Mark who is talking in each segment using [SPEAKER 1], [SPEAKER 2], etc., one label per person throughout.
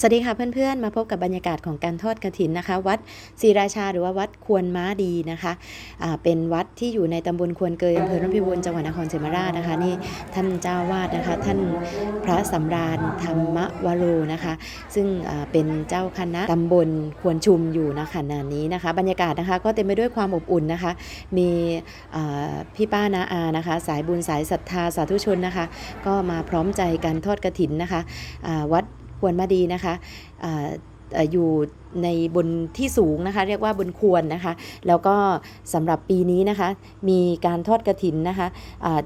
[SPEAKER 1] สวัสดีค่ะเพื่อนๆ มาพบกับบรรยากาศของการทอดกระถินนะคะ วัดศรีราชาหรือว่าวัดควรม้าดีนะคะอ่าเป็นวัดที่อยู่ในตำบลควรเกยอำเภอร่มพิบูลจังหวัดนครศรีธรรมราชนะคะนี่ท่านเจ้าวาดนะคะ ท่านพระสำราญธรรมวโรนะคะ ซึ่งเป็นเจ้าคณะตำบลควรชุมอยู่ณขณะนี้นะคะ บรรยากาศนะคะก็เต็มไปด้วยความอบอุ่นนะคะ มีพี่ป้านาอานะคะ สายบุญสายศรัทธาสาธุชนนะคะ ก็มาพร้อมใจกันทอดกระถินนะคะอ่าวัด ควรมาดีนะคะอยู่ในบนที่สูงนะคะ เรียกว่าบนควรนะคะ แล้วก็สำหรับปีนี้นะคะ มีการทอดกระถินนะคะ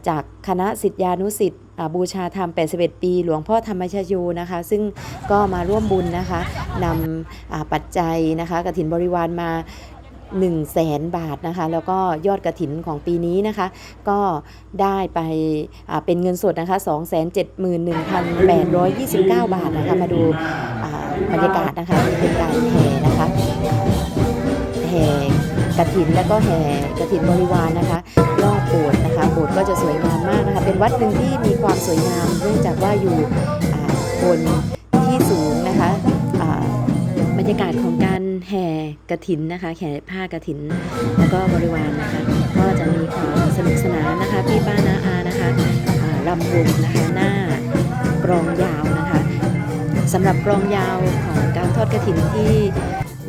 [SPEAKER 1] จากคณะสิทธิานุสิทธิ์บูชาธรรม 81 ปี หลวงพ่อธรรมชโยนะคะ ซึ่งก็มาร่วมบุญนะคะนำปัจจัยนะคะกระถินบริวารมา 1 0 0 0 0แสนบาทนะคะ แล้วก็ยอดกระถินของปีนี้นะคะ ก็ได้ไปเป็นเงินสดนะคะ 271,829 บาทนะคะ มาดูบรรยากาศนะคะเป็นการแห่นะคะแห่กระถินแล้วก็แห่กระถินบริวารนะคะรอบโบสถ์นะคะโบสถ์ก็จะสวยงามมากนะคะ เป็นวัดหนึ่งที่มีความสวยงามเนื่องจากว่าอยู่บนที่สูงนะคะบรรยากาศของการ แห่กระถินนะคะ แห่ผ้ากระถิน แล้วก็บริวารนะคะ ก็จะมีความสนุกสนานนะคะ พี่ป้านาอานะคะรำวงนะคะหน้ากรองยาวนะคะสำหรับกรองยาวของการทอดกระถินที่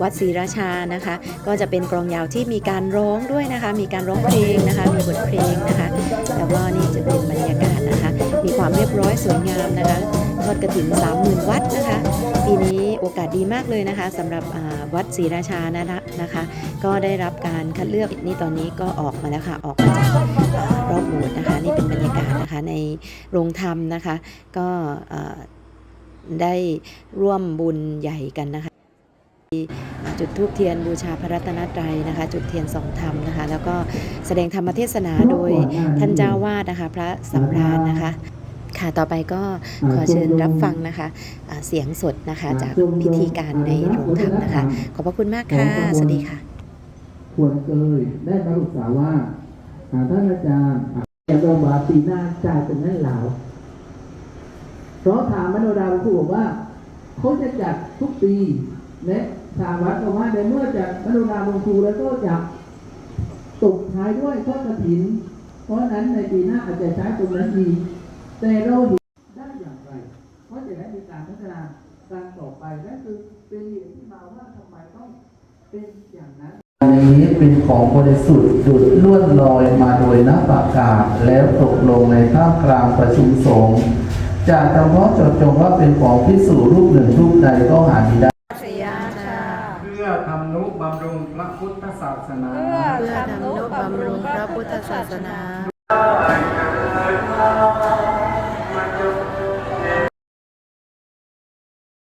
[SPEAKER 1] วัดศรีราชานะคะ ก็จะเป็นกรองยาวที่มีการร้องด้วยนะคะ มีการร้องเพลงนะคะ มีบทเพลงนะคะ แล้วก็นี่จะเป็นบรรยากาศนะคะ มีความเรียบร้อยสวยงามนะคะ ทอดกระถิ่น30,000 วัดนะคะ ปีนี้โอกาสดีมากเลยนะคะสำหรับวัดศรีราชานะคะนะคะ ก็ได้รับการคัดเลือกนี่ตอนนี้ก็ออกมาแล้วค่ะ ออกมาจากรอบโบสถ์นะคะ นี่เป็นบรรยากาศนะคะในโรงธรรมนะคะ ก็ได้ร่วมบุญใหญ่กันนะคะจุดทูบเทียนบูชาพระรัตนตรัยนะคะ จุดเทียนสองธรรมนะคะ แล้วก็แสดงธรรมเทศนาโดยท่านเจ้าวาดนะคะ พระสำราญนะคะ ค่ะ ต่อไปก็ขอเชิญรับฟังนะคะอ่าเสียงสดนะคะ จากพิธีการในโรงธรรมนะคะ ขอบพระคุณมากค่ะ สวัสดีค่ะ
[SPEAKER 2] ควรเกยได้มาปรึกษาว่าหาท่านอาจารย์จะลงมาปีหน้าจ่ายเป็นเงินเหลาเพราะถามมโนราครูบอกว่าเขาจะจัดทุกปีและทางวัดก็ว่าในเมื่อจัดมโนราลงครูแล้วก็จะตกท้ายด้วยทอดกระถิน เพราะฉะนั้นในปีหน้าอาจจะใช้ตรงนั้นดี แต่เราเห็นได้อย่างไร เพราะจะได้มีการพัฒนาการต่อไปนั่นคือเป็นเหตุที่มาว่าทำไมต้องเป็นอย่างนั้นอันนี้เป็นของบริสุทธิ์ดุดล้วนลอยมาโดยนักประกาศแล้วตกลงในท่ามกลางประชุมสงฆ์จากเฉพาะเจาะจงว่าเป็นของพิสูรรูปหนึ่งรูปใดก็หาไม่ได้
[SPEAKER 3] เพื่อทำนุบำรุงพระพุทธศาสนา
[SPEAKER 1] เพื่อทำนุบำรุงพระพุทธศาสนา
[SPEAKER 3] อ